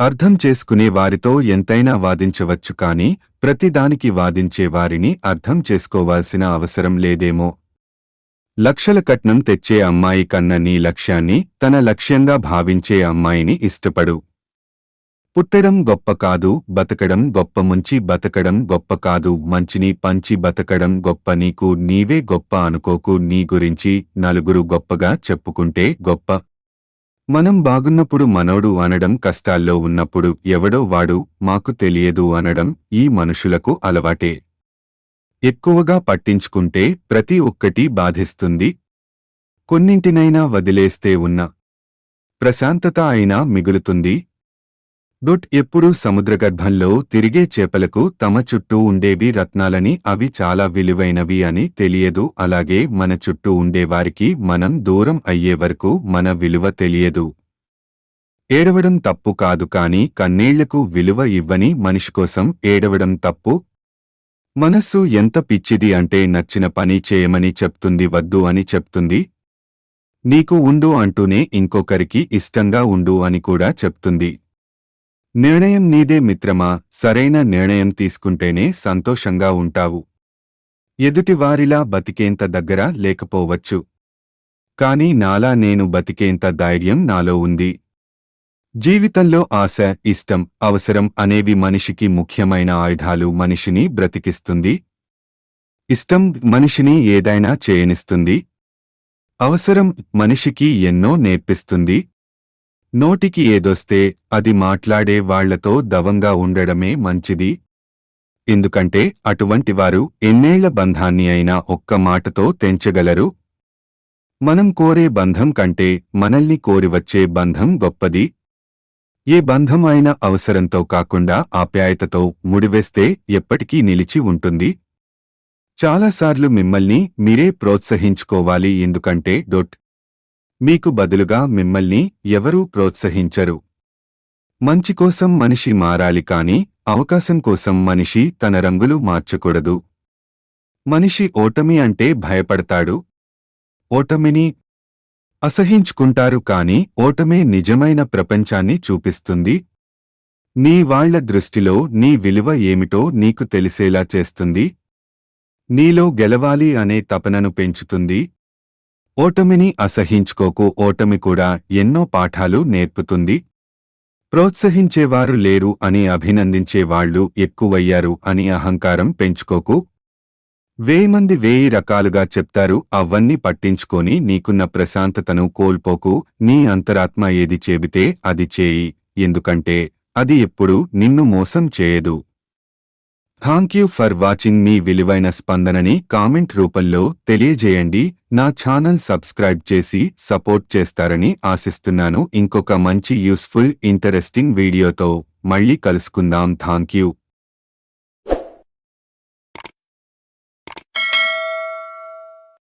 అర్థం చేసుకునే వారితో ఎంతైనా వాదించవచ్చు కాని ప్రతిదానికి వాదించే వారిని అర్థం చేసుకోవాల్సిన అవసరం లేదేమో. లక్షల కట్నం తెచ్చే అమ్మాయి కన్న నీ లక్ష్యాన్ని తన లక్ష్యంగా భావించే అమ్మాయిని ఇష్టపడు. పుట్టడం గొప్ప కాదు బతకడం గొప్ప ముంచి బతకడం గొప్ప కాదు మంచిని పంచి బతకడం గొప్ప నీకు నీవే గొప్ప అనుకోకు నీ గురించి నలుగురు గొప్పగా చెప్పుకుంటే గొప్ప. మనం బాగున్నప్పుడు మనోడు అనడం కష్టాల్లో ఉన్నప్పుడు ఎవడో వాడు మాకు తెలియదు అనడం ఈ మనుషులకు అలవాటే. ఎక్కువగా పట్టించుకుంటే ప్రతి ఒక్కటి బాధిస్తుంది. కొన్నింటినైనా వదిలేస్తే ఉన్న ప్రశాంతత అయినా మిగులుతుంది. డొట్ ఎప్పుడూ సముద్రగర్భంలో తిరిగే చేపలకు తమ చుట్టూ ఉండేవి రత్నాలని అవి చాలా విలువైనవి అని తెలియదు. అలాగే మన చుట్టూ ఉండేవారికి మనం దూరం అయ్యే వరకు మన విలువ తెలియదు. ఏడవడం తప్పు కాదు కాని కన్నీళ్ళకు విలువ ఇవ్వని మనిషి కోసం ఏడవడం తప్పు. మనస్సు ఎంత పిచ్చిది అంటే నచ్చిన పని చేయమని చెప్తుంది వద్దు అని చెప్తుంది. నీకు ఉండు అంటూనే ఇంకొకరికి ఇష్టంగా ఉండు అని కూడా చెప్తుంది. నిర్ణయం నీదే మిత్రమా? సరైన నిర్ణయం తీసుకుంటేనే సంతోషంగా ఉంటావు. ఎదుటివారిలా బతికేంత దగ్గర లేకపోవచ్చు. కాని నాలా నేను బతికేంత ధైర్యం నాలో ఉంది. జీవితంలో ఆశ ఇష్టం అవసరం అనేవి మనిషికి ముఖ్యమైన ఆయుధాలు మనిషిని బ్రతికిస్తుంది. ఇష్టం మనిషిని ఏదైనా చేయనిస్తుంది. అవసరం మనిషికి ఎన్నో నేర్పిస్తుంది. నోటికి ఏదొస్తే అది మాట్లాడే వాళ్ళతో దవంగా ఉండడమే మంచిది. ఎందుకంటే అటువంటివారు ఎన్నేళ్ళ బంధాన్ని అయినా ఒక్క మాటతో తెంచగలరు. మనం కోరే బంధం కంటే మనల్ని కోరివచ్చే బంధం గొప్పది. ఏ బంధం అయినా అవసరంతో కాకుండా ఆప్యాయతతో ముడివేస్తే ఎప్పటికీ నిలిచి ఉంటుంది. చాలాసార్లు మిమ్మల్ని మీరే ప్రోత్సహించుకోవాలి ఎందుకంటే డొట్ మీకు బదులుగా మిమ్మల్ని ఎవరూ ప్రోత్సహించరు. మంచి కోసం మనిషి మారాలి కాని అవకాశం కోసం మనిషి తన రంగులు మార్చకూడదు. మనిషి ఓటమి అంటే భయపడతాడు. ఓటమిని అసహించుకుంటారు కాని ఓటమే నిజమైన ప్రపంచాన్ని చూపిస్తుంది. నీ వాళ్ళ దృష్టిలో నీ విలువ ఏమిటో నీకు తెలిసేలా చేస్తుంది. నీలో గెలవాలి అనే తపనను పెంచుతుంది. ఓటమిని అసహించుకోకు ఓటమి కూడా ఎన్నో పాఠాలు నేర్పుతుంది. ప్రోత్సహించేవారు లేరు అని అభినందించేవాళ్ళు ఎక్కువయ్యారు అని అహంకారం పెంచుకోకు. వేయిమంది వేయి రకాలుగా చెప్తారు అవన్నీ పట్టించుకొని నీకున్న ప్రశాంతతను కోల్పోకు నీ అంతరాత్మ ఏది చెబితే అది చేయి ఎందుకంటే అది ఎప్పుడు నిన్ను మోసం చేయదు. థ్యాంక్ యూ ఫర్ వాచింగ్ మీ విలువైన స్పందనని కామెంట్ రూపంలో తెలియజేయండి. నా ఛానల్ సబ్స్క్రైబ్ చేసి సపోర్ట్ చేస్తారని ఆశిస్తున్నాను. ఇంకొక మంచి యూస్ఫుల్ ఇంటరెస్టింగ్ వీడియోతో మళ్ళీ కలుసుకుందాం. Thank you